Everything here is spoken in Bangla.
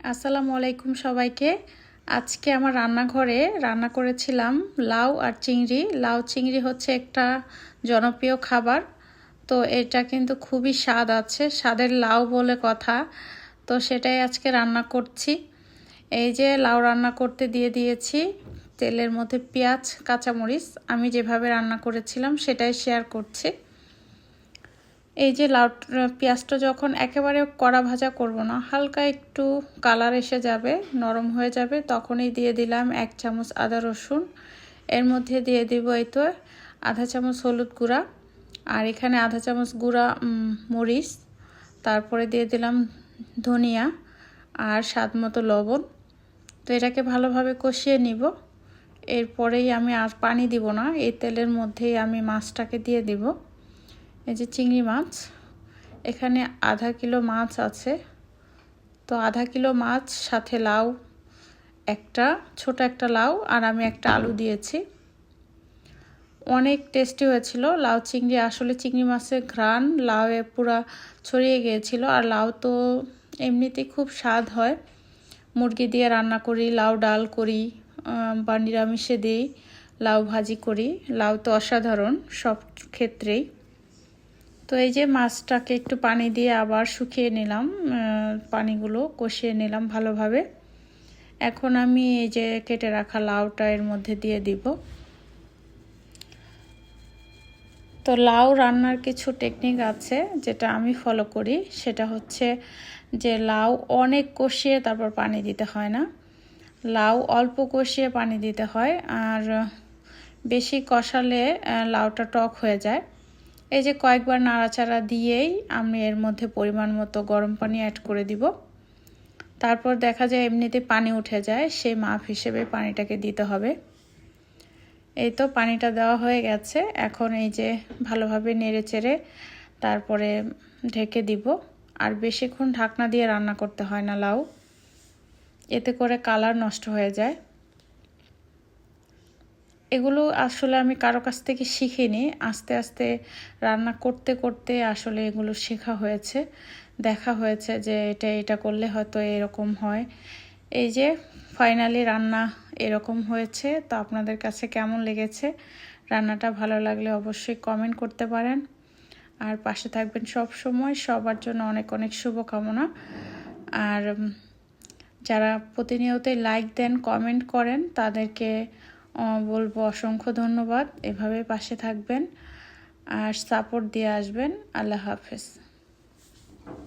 আসসালামু আলাইকুম সবাইকে। আজকে আমার রান্নাঘরে রান্না করেছিলাম লাউ আর চিংড়ি। লাউ, চিংড়ি হচ্ছে একটা জনপ্রিয় খাবার। তো এটা কিন্তু খুবই স্বাদ আছে, স্বাদের লাউ বলে কথা। তো সেটাই আজকে রান্না করছি। এই যে লাউ রান্না করতে দিয়ে দিয়েছি, তেলের মধ্যে পেঁয়াজ, কাঁচামরিচ। আমি যেভাবে রান্না করেছিলাম সেটাই শেয়ার করছি। এই যে লাউ পেঁয়াজটা যখন একেবারে কড়া ভাজা করব না, হালকা একটু কালার এসে যাবে, নরম হয়ে যাবে, তখনই দিয়ে দিলাম এক চামচ আদা রসুন। এর মধ্যে দিয়ে দিব এই তো আধা চামচ হলুদ গুঁড়া আর এখানে আধা চামচ গুঁড়া মরিচ। তারপরে দিয়ে দিলাম ধনিয়া আর স্বাদ মতো লবণ। তো এটাকে ভালোভাবে কষিয়ে নিব। এরপরেই আমি আর পানি দিব না, এই তেলের মধ্যেই আমি মাছটাকে দিয়ে দিব। এই যে চিংড়ি মাছ, এখানে আধা কিলো মাছ আছে। তো আধা কিলো মাছ, সাথে লাউ, একটা, ছোট একটা লাউ, আর আমি একটা আলু দিয়েছি। অনেক টেস্টি হয়েছিল। লাউ চিংড়ি, আসলে চিংড়ি মাছের ঘ্রাণ, লাউয়ে পুরা ছড়িয়ে গিয়েছিল, আর লাউ তো এমনিতেই খুব স্বাদ হয়। মুরগি দিয়ে রান্না করি, লাউ ডাল করি বা নিরামিষে দিই, লাউ ভাজি করি। লাউ তো অসাধারণ সব ক্ষেত্রেই। তো এই যে মাছটাকে একটু পানি দিয়ে আবার শুকিয়ে নিলাম পানিগুলো কষিয়ে নিলাম ভালোভাবে। এখন আমি এই যে কেটে রাখা লাউটা এর মধ্যে দিয়ে দিব। তো লাউ রান্নার কিছু টেকনিক আছে যেটা আমি ফলো করি, সেটা হচ্ছে যে লাউ অনেক কষিয়ে তারপর পানি দিতে হয় না। লাউ অল্প কষিয়ে পানি দিতে হয়, আর বেশি কষালে লাউটা টক হয়ে যায়। এই যে কয়েকবার নাড়াচাড়া দিয়েই আমি এর মধ্যে পরিমাণ মতো গরম পানি অ্যাড করে দিব। তারপর দেখা যায় এমনিতে পানি উঠে যায়, সেই মাপ হিসেবে পানিটাকে দিতে হবে। এই তো পানিটা দেওয়া হয়ে গেছে। এখন এই যে ভালোভাবে নেড়ে চেড়ে তারপরে ঢেকে দিব। আর বেশিক্ষণ ঢাকনা দিয়ে রান্না করতে হয় না লাউ। এতে করে কালার নষ্ট হয়ে যায়। এগুলো আসলে আমি কারও কাছ থেকে শিখিনি। আস্তে আস্তে রান্না করতে করতে আসলে এগুলো শেখা হয়েছে। দেখা হয়েছে যে এটা এটা করলে হয়তো এরকম হয়। এই যে ফাইনালি রান্না এরকম হয়েছে। তো আপনাদের কাছে কেমন লেগেছে? রান্নাটা ভালো লাগলে অবশ্যই কমেন্ট করতে পারেন। আর পাশে থাকবেন সব সময়। সবার জন্য অনেক অনেক শুভকামনা। আর যারা প্রতিনিয়তই লাইক দেন কমেন্ট করেন, তাদেরকে বলব অসংখ্য ধন্যবাদ। এভাবে পাশে থাকবেন আর সাপোর্ট দিয়ে আসবেন। আল্লাহ হাফেজ।